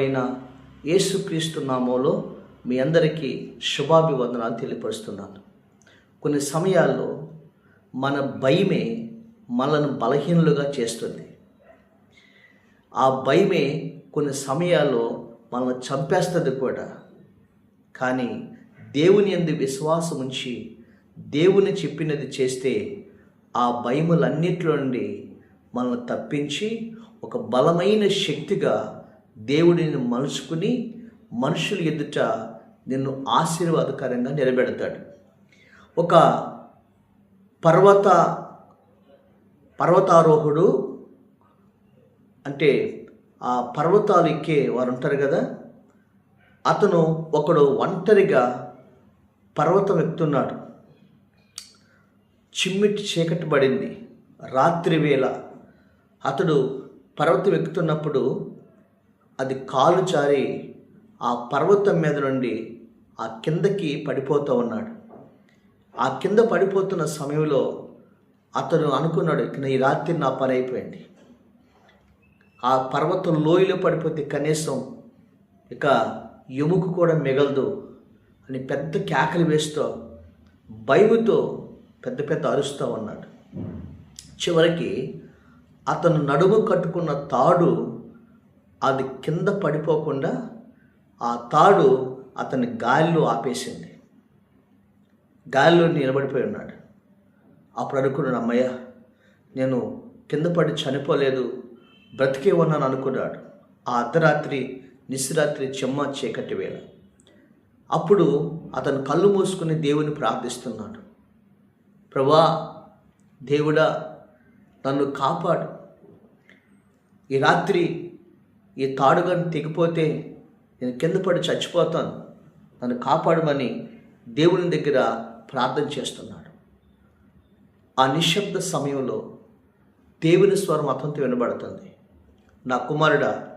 ప్రభువైన యేసుక్రీస్తు నామంలో మీ అందరికీ శుభాభివందనాలు తెలియపరుస్తున్నాను. కొన్ని సమయాల్లో మన భయమే మనల్ని బలహీనులుగా చేస్తుంది. ఆ భయమే కొన్ని సమయాల్లో మనల్ని చంపేస్తుంది కూడా. కానీ దేవుని ఎందు విశ్వాసం ఉంచి దేవుని చెప్పినది చేస్తే ఆ భయములన్నిట్లో నుండి మనల్ని తప్పించి ఒక బలమైన శక్తిగా దేవుడిని మలుచుకుని మనుషులు ఎదుట నిన్ను ఆశీర్వాదకరంగా నిలబెడతాడు. ఒక పర్వత పర్వతారోహుడు అంటే ఆ పర్వతాలు ఎక్కే వారు ఉంటారు కదా అతను ఒకడు ఒంటరిగా పర్వతం ఎక్కుతున్నాడు. చిమ్మిటి చీకటి పడింది. రాత్రి వేళ అతడు పర్వతం ఎక్కుతున్నప్పుడు అది కాలు జారి ఆ పర్వతం మీద నుండి ఆ కిందకి పడిపోతూ ఉన్నాడు. ఆ కింద పడిపోతున్న సమయంలో అతను అనుకున్నాడు ఇక ఈ రాత్రి నా పని అయిపోయింది. ఆ పర్వతం లోయలో పడిపోతే కనీసం ఇక ఎముక కూడా మిగలదు అని పెద్ద కేకలు వేస్తూ భయముతో పెద్ద పెద్ద అరుస్తూ ఉన్నాడు. చివరికి అతను నడుము కట్టుకున్న తాడు అది కింద పడిపోకుండా ఆ తాడు అతని గాలిలో ఆపేసింది. గాలిలో నిలబడిపోయి ఉన్నాడు. అప్పుడు అనుకున్నాడు అమ్మయ్య నేను కింద పడి చనిపోలేదు బ్రతికే ఉన్నాను అనుకున్నాడు. ఆ అర్ధరాత్రి నిశరాత్రి చెమ్మ చీకటి వేళ. అప్పుడు అతను కళ్ళు మూసుకుని దేవుని ప్రార్థిస్తున్నాడు. ప్రభా దేవుడా నన్ను కాపాడు. ఈ రాత్రి ఈ తాడుగను తెగిపోతే నేను కింద పడి చచ్చిపోతాను. నన్ను కాపాడమని దేవుని దగ్గర ప్రార్థన చేస్తున్నాడు. ఆ నిశ్శబ్ద సమయంలో దేవుని స్వరం అతనితో వినబడుతుంది. నా కుమారుడా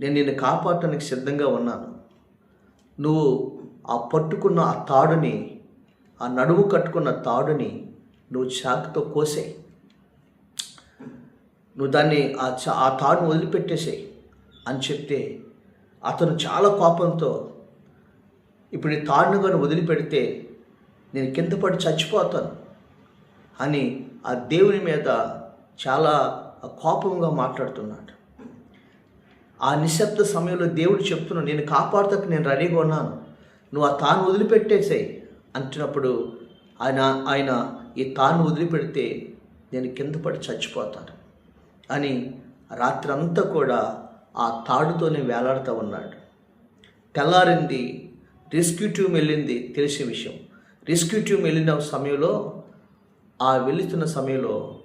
నేను నిన్ను కాపాడటానికి సిద్ధంగా ఉన్నాను. నువ్వు ఆ పట్టుకున్న ఆ తాడుని ఆ నడుము కట్టుకున్న తాడుని నువ్వు చాకుతో కోసేయి. నువ్వు దాన్ని ఆ చా ఆ తాడును వదిలిపెట్టేసేయి. అని చెప్తే అతను చాలా కోపంతో ఇప్పుడు ఈ తాడును కానీ వదిలిపెడితే నేను కింద పడి చచ్చిపోతాను అని ఆ దేవుని మీద చాలా కోపంగా మాట్లాడుతున్నాడు. ఆ నిశ్శబ్ద సమయంలో దేవుడు చెప్తున్నాడు నేను కాపాడుతాకు నేను రెడీగా ఉన్నాను. నువ్వు ఆ తాను వదిలిపెట్టేసాయి అంటున్నప్పుడు ఆయన ఆయన ఈ తాను వదిలిపెడితే నేను కింద పడి చచ్చిపోతాను అని రాత్రంతా కూడా ఆ తాడుతోనే వేలాడుతూ ఉన్నాడు. తెల్లారింది రెస్క్యూ టీమ్ వెళ్ళింది తెలిసే విషయం. రెస్క్యూ టీమ్ వెళ్ళిన సమయంలో ఆ వెళుతున్న సమయంలో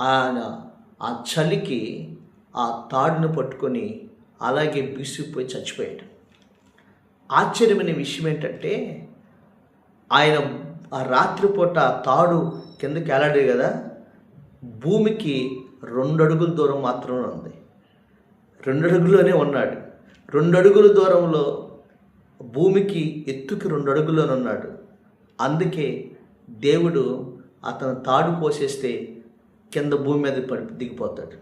ఆయన ఆ చలికి ఆ తాడును పట్టుకొని అలాగే బీసిపోయి చచ్చిపోయాడు. ఆశ్చర్యమైన విషయం ఏంటంటే ఆయన ఆ రాత్రిపూట ఆ తాడు కిందకి వెళ్ళాడు కదా? భూమికి రెండు అడుగుల దూరం మాత్రమే ఉంది. రెండు అడుగులోనే ఉన్నాడు. రెండు అడుగుల దూరంలో భూమికి ఎత్తుకి రెండు అడుగులోనే ఉన్నాడు. అందుకే దేవుడు అతను తాడు పోసేస్తే కింద భూమి మీద పడి దిగిపోతాడు.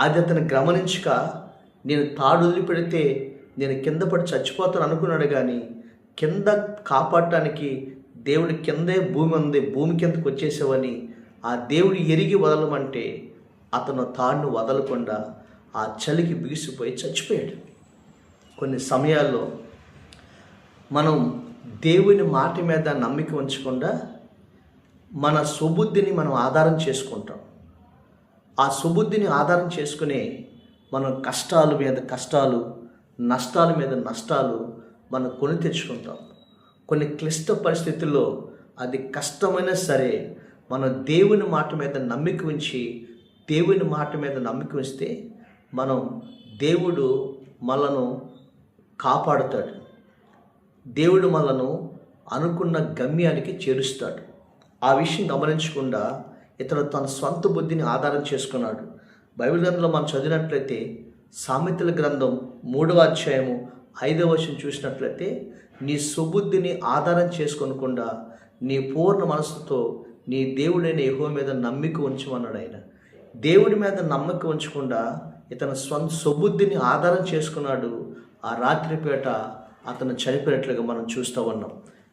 అది అతను గమనించక నేను తాడు వదిలిపెడితే నేను కింద పడి చచ్చిపోతాను అనుకున్నాడు కానీ కింద కాపాడటానికి దేవుడి కిందే భూమి ఉంది భూమి కిందకు వచ్చేసావని ఆ దేవుడు ఎరిగి వదలమంటే అతను తాడును వదలకుండా ఆ చలికి బిగిసిపోయి చచ్చిపోయాడు. కొన్ని సమయాల్లో మనం దేవుని మాట మీద నమ్మిక ఉంచకుండా మన సుబుద్ధిని మనం ఆధారం చేసుకుంటాం. ఆ సుబుద్ధిని ఆధారం చేసుకునే మనం కష్టాల మీద కష్టాలు నష్టాల మీద నష్టాలు మనం కొని తెచ్చుకుంటాం. కొన్ని క్లిష్ట పరిస్థితుల్లో అది కష్టమైనా సరే మన దేవుని మాట మీద నమ్మిక ఉంచి దేవుని మాట మీద నమ్మిక ఉంచితే మనం దేవుడు మనను కాపాడుతాడు. దేవుడు మనను అనుకున్న గమ్యానికి చేరుస్తాడు. ఆ విషయం గమనించకుండా ఇతను తన స్వంత బుద్ధిని ఆధారం చేసుకున్నాడు. బైబిల్ గ్రంథంలో మనం చదివినట్లయితే సామెతల గ్రంథం మూడవ అధ్యాయము ఐదవ వర్షం చూసినట్లయితే నీ సుబుద్ధిని ఆధారం చేసుకొనకుండా నీ పూర్ణ మనసుతో నీ దేవుడైన యహో మీద నమ్మిక ఉంచమన్నాడు ఆయన. దేవుడి మీద నమ్మకం ఉంచకుండా ఇతని స్వంత సొబుద్ధిని ఆధారం చేసుకున్నాడు ఆ రాత్రిపేట అతను చనిపోయినట్లుగా మనం చూస్తూ ఉన్నాం.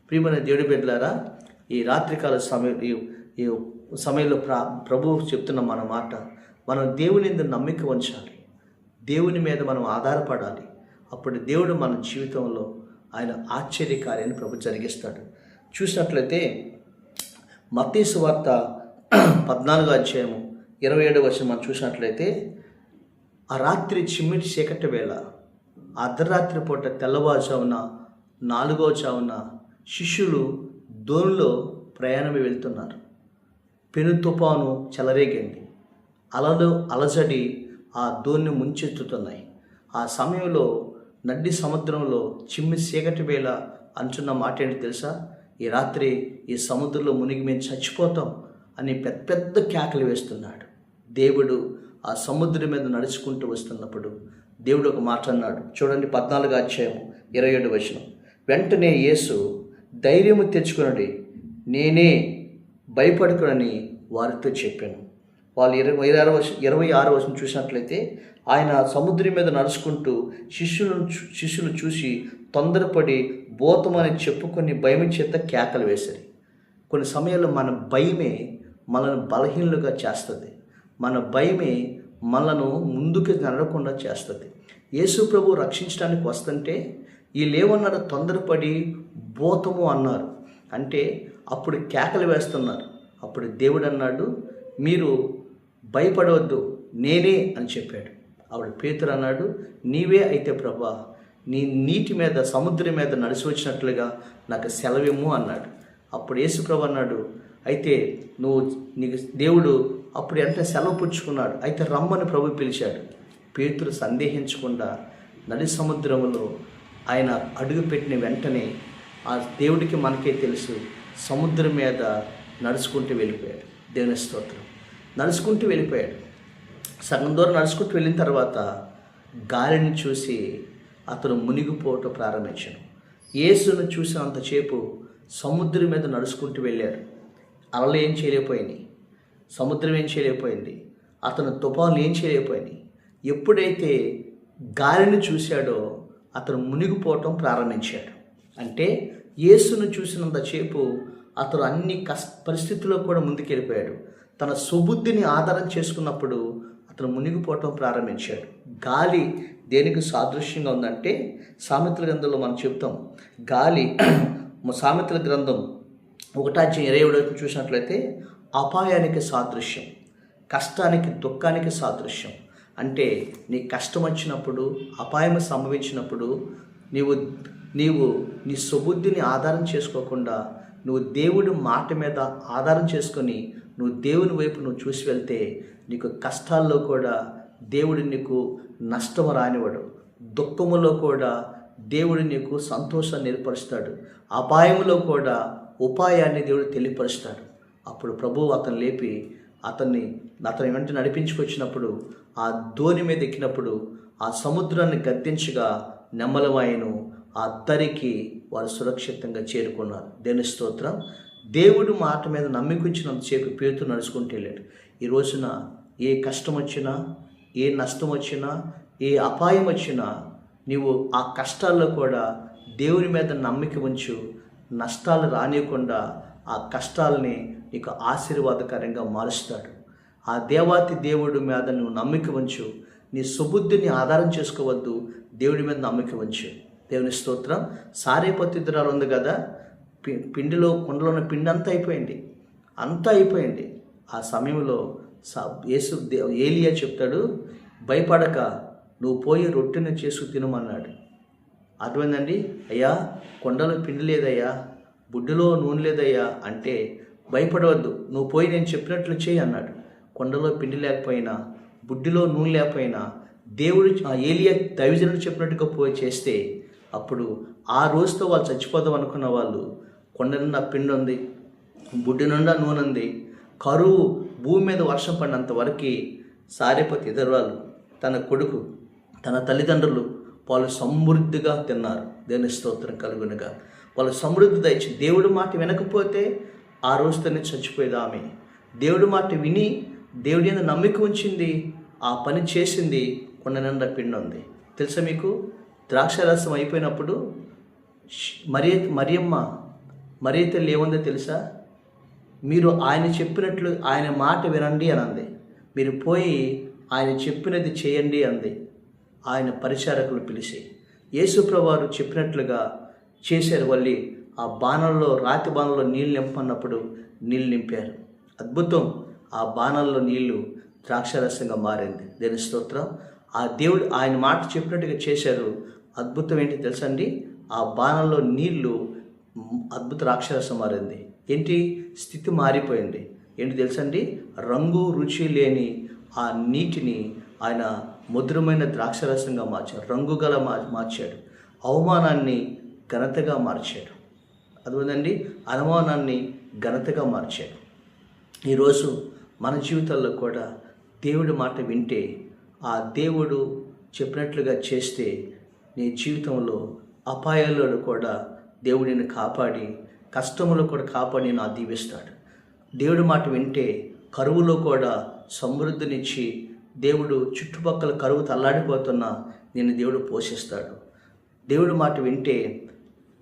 ప్రియమైన దేవుడి బిడ్డలారా ఈ రాత్రికాల సమయం ఈ ఈ సమయంలో ప్ర ప్రభువు చెప్తున్న మన మాట మనం దేవుని మీద నమ్మిక ఉంచాలి. దేవుని మీద మనం ఆధారపడాలి. అప్పుడు దేవుడు మన జీవితంలో ఆయన ఆశ్చర్యకార్యాన్ని ప్రభు జరిగిస్తాడు. చూసినట్లయితే మతీసు వార్త పద్నాలుగో అధ్యాయము ఇరవై ఏడవ వర్షం మనం చూసినట్లయితే ఆ రాత్రి చిమ్మిటి చీకటి వేళ అర్ధరాత్రి పూట తెల్లవారుజామున నాలుగో చావున శిష్యులు దోనిలో ప్రయాణం వెళ్తున్నారు. పెను తుఫాను చెలరేగింది. అలలు అలజడి ఆ దోణిని ముంచెత్తుతున్నాయి. ఆ సమయంలో నడ్డి సముద్రంలో చిమ్మి చీకటి వేళ అంటున్న మాట ఏంటి తెలుసా? ఈ రాత్రి ఈ సముద్రంలో మునిగి మేము చచ్చిపోతాం అని పెద్ద పెద్ద కేకలు వేస్తున్నాడు. దేవుడు ఆ సముద్రం మీద నడుచుకుంటూ వస్తున్నప్పుడు దేవుడు ఒక మాట అన్నాడు. చూడండి పద్నాలుగు అధ్యాయము ఇరవై ఏడు వచనం. వెంటనే యేసు ధైర్యము తెచ్చుకునడి నేనే భయపడుకునని వారితో చెప్పాను. వాళ్ళు ఇరవై ఇరవై ఆరు వర్షం ఇరవై ఆరు వర్షం చూసినట్లయితే ఆయన సముద్రం మీద నడుచుకుంటూ శిష్యులను శిష్యులు చూసి తొందరపడి భూతమని చెప్పుకొని భయం చేత కేకలు వేశారు. కొన్ని సమయాల్లో మన భయమే మనల్ని బలహీనలుగా చేస్తుంది. మన భయమే మనలను ముందుకు నడవకుండా చేస్తుంది. యేసు ప్రభు రక్షించడానికి వస్తుంటే వీళ్ళేమన్నారు తొందరపడి భూతము అన్నారు. అంటే అప్పుడు కేకలు వేస్తున్నారు. అప్పుడు దేవుడు అన్నాడు మీరు భయపడవద్దు నేనే అని చెప్పాడు. ఆవిడ పేతురు అన్నాడు నీవే అయితే ప్రభా నీ నీటి మీద సముద్రం మీద నడిచి వచ్చినట్లుగా నాకు సెలవేమో అన్నాడు. అప్పుడు యేసుప్రభు అన్నాడు అయితే నువ్వు నీకు దేవుడు అప్పుడు వెంటనే సెలవు పుచ్చుకున్నాడు. అయితే రమ్మని ప్రభు పిలిచాడు. పేతురు సందేహించకుండా నడి సముద్రంలో ఆయన అడుగుపెట్టిన వెంటనే ఆ దేవుడికి మనకే తెలుసు సముద్రం మీద నడుచుకుంటూ వెళ్ళిపోయాడు. దేవుని స్తోత్రం. నడుచుకుంటూ వెళ్ళిపోయాడు. సగం దూరం నడుచుకుంటూ వెళ్ళిన తర్వాత గాలిని చూసి అతను మునిగిపోవటం ప్రారంభించాడు. యేసును చూసినంతసేపు సముద్రం మీద నడుచుకుంటూ వెళ్ళాడు. అలలు ఏం చేయలేకపోయినాయి. సముద్రం ఏం చేయలేకపోయింది? అతను తుఫాన్లు ఏం చేయలేకపోయినాయి ఎప్పుడైతే గాలిని చూశాడో అతను మునిగిపోవటం ప్రారంభించాడు. అంటే యేసును చూసినంతసేపు అతను అన్ని కష్ట పరిస్థితుల్లో కూడా ముందుకెళ్ళిపోయాడు. తన సుబుద్ధిని ఆధారం చేసుకున్నప్పుడు అతను మునిగిపోవటం ప్రారంభించాడు. గాలి దేనికి సాదృశ్యంగా ఉందంటే సామెతల గ్రంథంలో మనం చెప్తాం. గాలి సామెతల గ్రంథం ఒకటాధ్యాయం ఇరవై ఏడు చూసినట్లయితే అపాయానికి సాదృశ్యం కష్టానికి దుఃఖానికి సాదృశ్యం. అంటే నీ కష్టం వచ్చినప్పుడు అపాయం సంభవించినప్పుడు నీవు నీవు నీ సుబుద్ధిని ఆధారం చేసుకోకుండా నువ్వు దేవుడి మాట మీద ఆధారం చేసుకొని నువ్వు దేవుని వైపు నువ్వు చూసి వెళ్తే నీకు కష్టాల్లో కూడా దేవుడు నీకు నష్టం రానివాడు దుఃఖములో కూడా దేవుడు నీకు సంతోషాన్ని ఏర్పరుస్తాడు. అపాయంలో కూడా ఉపాయాన్ని దేవుడు తెలియపరుస్తాడు. అప్పుడు ప్రభువు అతను లేపి అతన్ని అతని వెంట నడిపించుకొచ్చినప్పుడు ఆ ధోని మీద ఎక్కినప్పుడు ఆ సముద్రాన్ని గద్దించగా నెమ్మలవాయను ఆ దరికి వారు సురక్షితంగా చేరుకున్నారు. దేని స్తోత్రం. దేవుడు మాట మీద నమ్మికుంచినంతసేపు పేరుతో నడుచుకుంటూ వెళ్ళాడు. ఈ రోజున ఏ కష్టం వచ్చినా ఏ నష్టం వచ్చినా ఏ అపాయం వచ్చినా నీవు ఆ కష్టాల్లో కూడా దేవుని మీద నమ్మిక ఉంచు. నష్టాలు రానియకుండా ఆ కష్టాలని నీకు ఆశీర్వాదకరంగా మారుస్తాడు. ఆ దేవాతి దేవుడి మీద నువ్వు నమ్మిక ఉంచు. నీ సుబుద్ధిని ఆధారం చేసుకోవద్దు. దేవుడి మీద నమ్మిక ఉంచు. దేవుని స్తోత్రం. సారేపతిద్రాలు ఉంది కదా? పి- పిండిలో కుండలో ఉన్న పిండి అంతా అయిపోయింది. అంతా అయిపోయింది. ఆ సమయంలో సా యేసు దే- ఏలియా చెప్తాడు భయపడక నువ్వు పోయి రొట్టెను చేసు తినమన్నాడు. అర్థమైందండి? అయ్యా కొండలో పిండి లేదయ్యా. బుడ్డిలో నూనె లేదయ్యా. అంటే భయపడవద్దు. నువ్వు పోయి నేను చెప్పినట్లు చేయి అన్నాడు. కొండలో పిండి లేకపోయినా బుడ్డిలో నూనె లేకపోయినా దేవుడు ఆ ఏలియా దైవజనుడు చెప్పినట్టుగా పోయి చేస్తే అప్పుడు ఆ రోజుతో వాళ్ళు చచ్చిపోదాం అనుకున్న వాళ్ళు కొండ నిండా పిండి ఉంది బుడ్డి నిండా నూనె ఉంది కరువు భూమి మీద వర్షం పడినంత వరకు సారేపతి ఎదరవాళ్ళు తన కొడుకు తన తల్లిదండ్రులు వాళ్ళు సమృద్ధిగా తిన్నారు. దేని స్తోత్రం కలుగునుగా. వాళ్ళు సమృద్ధి దయచి దేవుడు మాట వినకపోతే ఆ రోజుతోనే చచ్చిపోయేది ఆమె దేవుడి మాట విని దేవుడి మీద నమ్మిక ఉంచింది ఆ పని చేసింది కొండ నిండా పిండి ఉంది తెలుసా మీకు? ద్రాక్షారసం అయిపోయినప్పుడు మరి మరియమ్మ మరి తల్లి ఏముందో తెలుసా? మీరు ఆయన చెప్పినట్లు ఆయన మాట వినండి అని అంది మీరు పోయి ఆయన చెప్పినది చేయండి అంది. ఆయన పరిచారకులు పిలిచి యేసుప్రవారు చెప్పినట్లుగా చేశారు వల్లి ఆ బాణంలో రాతి బాణంలో నీళ్ళు నింపన్నప్పుడు నీళ్ళు నింపారు. అద్భుతం! ఆ బాణంలో నీళ్ళు ద్రాక్షరసంగా మారింది. దేని స్తోత్రం? ఆ దేవుడు ఆయన మాట చెప్పినట్టుగా చేశారు. అద్భుతం ఏంటి తెలుసండి? ఆ బాణంలో నీళ్ళు అద్భుత రాక్షరసం మారింది. ఏంటి? స్థితి మారిపోయింది. ఏంటి తెలుసండి? రంగు రుచి లేని ఆ నీటిని ఆయన మధురమైన ద్రాక్షరసంగా మార్చాడు రంగు గల మా మార్చాడు. అవమానాన్ని ఘనతగా మార్చాడు. అదేంటండి అనుమానాన్ని ఘనతగా మార్చాడు ఈరోజు మన జీవితాల్లో కూడా దేవుడి మాట వింటే ఆ దేవుడు చెప్పినట్లుగా చేస్తే నీ జీవితంలో అపాయాల్లో కూడా దేవుడిని కాపాడి కష్టంలో కూడా కాపాడి నా దీవిస్తాడు దేవుడి మాట వింటే కరువులో కూడా సమృద్ధినిచ్చి దేవుడు చుట్టుపక్కల కరువు తల్లాడిపోతున్నా నేను దేవుడు పోషిస్తాడు. దేవుడి మాట వింటే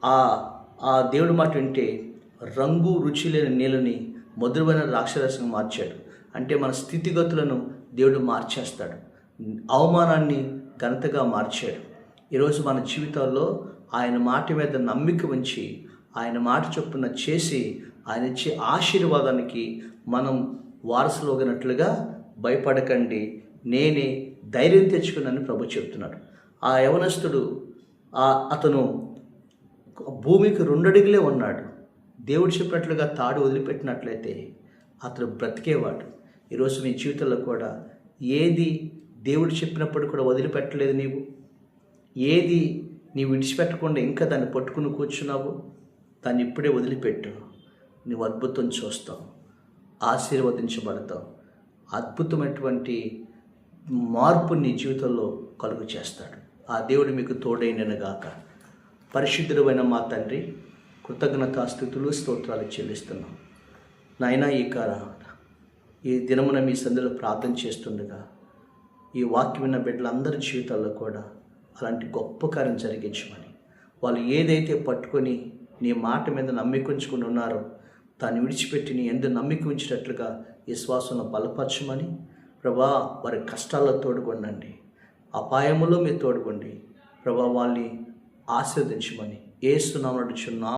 ఆ ఆ దేవుడు మాట వింటే రంగు రుచి లేని నీళ్ళని మధురమైన రాక్షరసంగా మార్చాడు. అంటే మన స్థితిగతులను దేవుడు మార్చేస్తాడు. అవమానాన్ని ఘనతగా మార్చాడు. ఈరోజు మన జీవితాల్లో ఆయన మాట మీద నమ్మిక ఉంచి ఆయన మాట చొప్పున చేసి ఆయన ఇచ్చే ఆశీర్వాదానికి మనం వారసులోగినట్లుగా భయపడకండి. నేనే ధైర్యం తెచ్చుకున్నానని ప్రభు చెప్తున్నాడు. ఆ యవనస్తుడు ఆ అతను భూమికి రెండడుగులే ఉన్నాడు. దేవుడు చెప్పినట్లుగా తాడు వదిలిపెట్టినట్లయితే అతడు బ్రతికేవాడు. ఈరోజు నీ జీవితంలో కూడా ఏది దేవుడు చెప్పినప్పుడు కూడా వదిలిపెట్టలేదు నీవు? ఏది నీవు విడిచిపెట్టకుండా ఇంకా దాన్ని పట్టుకుని కూర్చున్నావు? దాన్ని ఇప్పుడే వదిలిపెట్టు. నువ్వు అద్భుతం చూస్తావు. ఆశీర్వదించబడతావు. అద్భుతమైనటువంటి మార్పు నీ జీవితంలో కలుగు చేస్తాడు ఆ దేవుడు మీకు తోడైనగాక పరిశుద్ధుడైన మా తండ్రి కృతజ్ఞత స్థుతులు స్తోత్రాలు చెల్లిస్తున్నాం. నాయనా ఈ కార ఈ దినమున మీ సందులో ప్రార్థన చేస్తుండగా ఈ వాక్యం విన్న బిడ్డలందరి జీవితాల్లో కూడా అలాంటి గొప్ప కార్యం జరిగించమని. వాళ్ళు ఏదైతే పట్టుకొని నీ మాట మీద నమ్మికుంచుకుని ఉన్నారో దాన్ని విడిచిపెట్టి నీ ఎందు నమ్మిక ఉంచినట్లుగా విశ్వాసంలో బలపరచమని. ప్రభా వారి కష్టాల్లో తోడుకొండండి అపాయములో మీరు తోడుకోండి ప్రభా వాళ్ళని ఆశీర్వదించమని. ఏస్తున్నామని చున్నా